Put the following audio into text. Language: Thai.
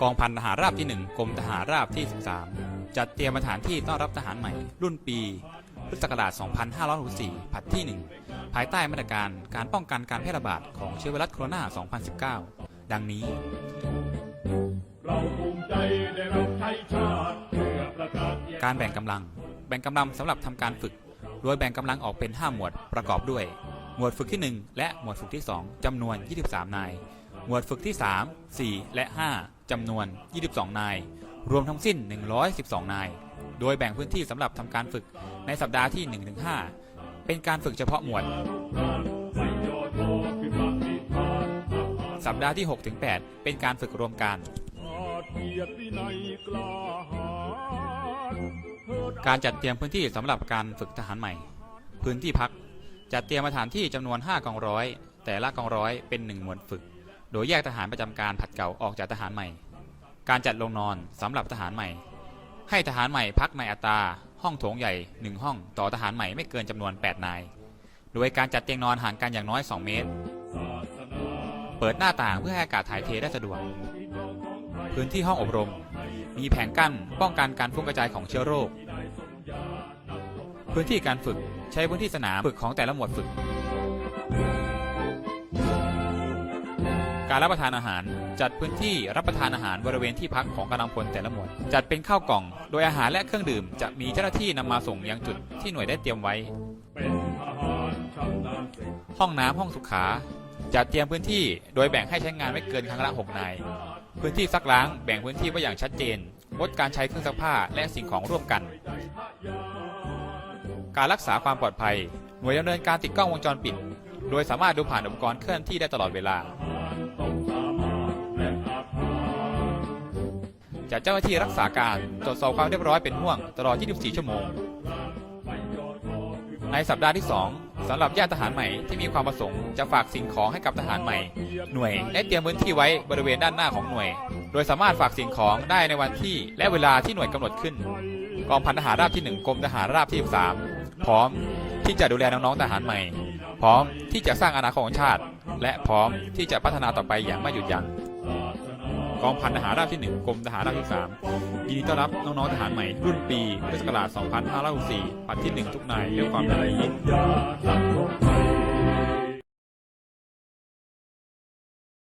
กองพันทหารราบที่ 1กรมทหารราบที่ 13 จัดเตรียมสถานที่ต้อนรับทหารใหม่ รุ่นปีพุทธศักราช 2564 ผัดที่ 1 ภายใต้มาตรการการป้องกันการแพร่ระบาดของเชื้อไวรัสโคโรนา 2019 ดังนี้ เราภูมิใจได้รับใช้ชาติเพื่อประกาศการแบ่งกำลัง แบ่งกำลังสำหรับทำการฝึก โดยแบ่งกำลังออกเป็น 5 หมวดประกอบด้วย หมวดฝึกที่ 1 และหมวดฝึกที่ 2จำนวน 23 นาย หมวดฝึกที่ 3 4 และ 5จำนวน 22 นาย รวมทั้งสิ้น 112 นาย โดยแบ่งพื้นที่สำหรับทำการฝึกในสัปดาห์ที่ 1-5 เป็นการฝึกเฉพาะหมวด สัปดาห์ที่ 6-8 เป็นการฝึกรวมการอาเกียรติวินัยกล้าหาญเทิดการจัดเตรียมพื้นที่สำหรับการฝึกทหารใหม่ พื้นที่พัก จัดเตรียมสถานที่จำนวน 5 กองร้อย แต่ละกองร้อยเป็น 1 หมวดฝึก โดยแยกทหารประจำการผัดเก่าออกจากทหารใหม่ การจัดโรงนอนสำหรับทหารใหม่ ให้ทหารใหม่พักในอัตราห้องโถงใหญ่ 1 ห้องต่อทหารใหม่ไม่เกินจำนวน 8 นาย โดยการจัดเตียงนอนห่างกันอย่างน้อย 2 เมตร เปิดหน้าต่างเพื่อให้อากาศถ่ายเทได้สะดวก พื้นที่ห้องอบรม มีแผงกั้นป้องกันการฟุ้งกระจายของเชื้อโรค พื้นที่การฝึก ใช้พื้นที่สนามฝึกของแต่ละหมวดฝึก การรับประทานอาหาร จัดพื้นที่รับประทานอาหารบริเวณที่พักของกำลังพลแต่ละหมวด จัดเป็นข้าวกล่อง โดยอาหารและเครื่องดื่มจะมีเจ้าหน้าที่นำมาส่งยังจุดที่หน่วยได้เตรียมไว้ ห้องน้ำห้องสุขา จัดเตรียมพื้นที่โดยแบ่งให้ใช้งานไม่เกินครั้งละ 6 นาย พื้นที่ซักล้างแบ่งพื้นที่ไว้อย่างชัดเจนงดการใช้เครื่องซักผ้าและสิ่งของร่วมกัน การรักษาความปลอดภัย หน่วยดำเนินการติดกล้องวงจรปิด โดยสามารถดูผ่านอุปกรณ์เคลื่อนที่ได้ตลอดเวลาต้องสามารถและอาภาญจัดเจ้าหน้าที่รักษาการตรวจสอบความเรียบร้อยเป็นห่วงตลอด 24 ชั่วโมง ในสัปดาห์ที่ 2สำหรับญาติทหารใหม่ที่มีความประสงค์จะฝากสิ่งของให้กับทหารใหม่ หน่วยได้เตรียมพื้นที่ไว้บริเวณด้านหน้าของหน่วย โดยสามารถฝากสิ่งของได้ในวันที่และเวลาที่หน่วยกำหนดขึ้นกองพันทหารราบที่ 1 กรมทหารราบที่13 พร้อมที่จะดูแลน้องๆทหารใหม่ พร้อมที่จะสร้างอนาคตของชาติ และพร้อมที่จะพัฒนาต่อไปอย่างไม่หยุดยั้งกองพันทหารราบที่ 1กรมทหารราบที่ 3 ยินดีต้อนรับน้องๆทหารใหม่รุ่นปีพุทธศักราช2564ปัดที่ 1 ทุกนายด้วยความยินดี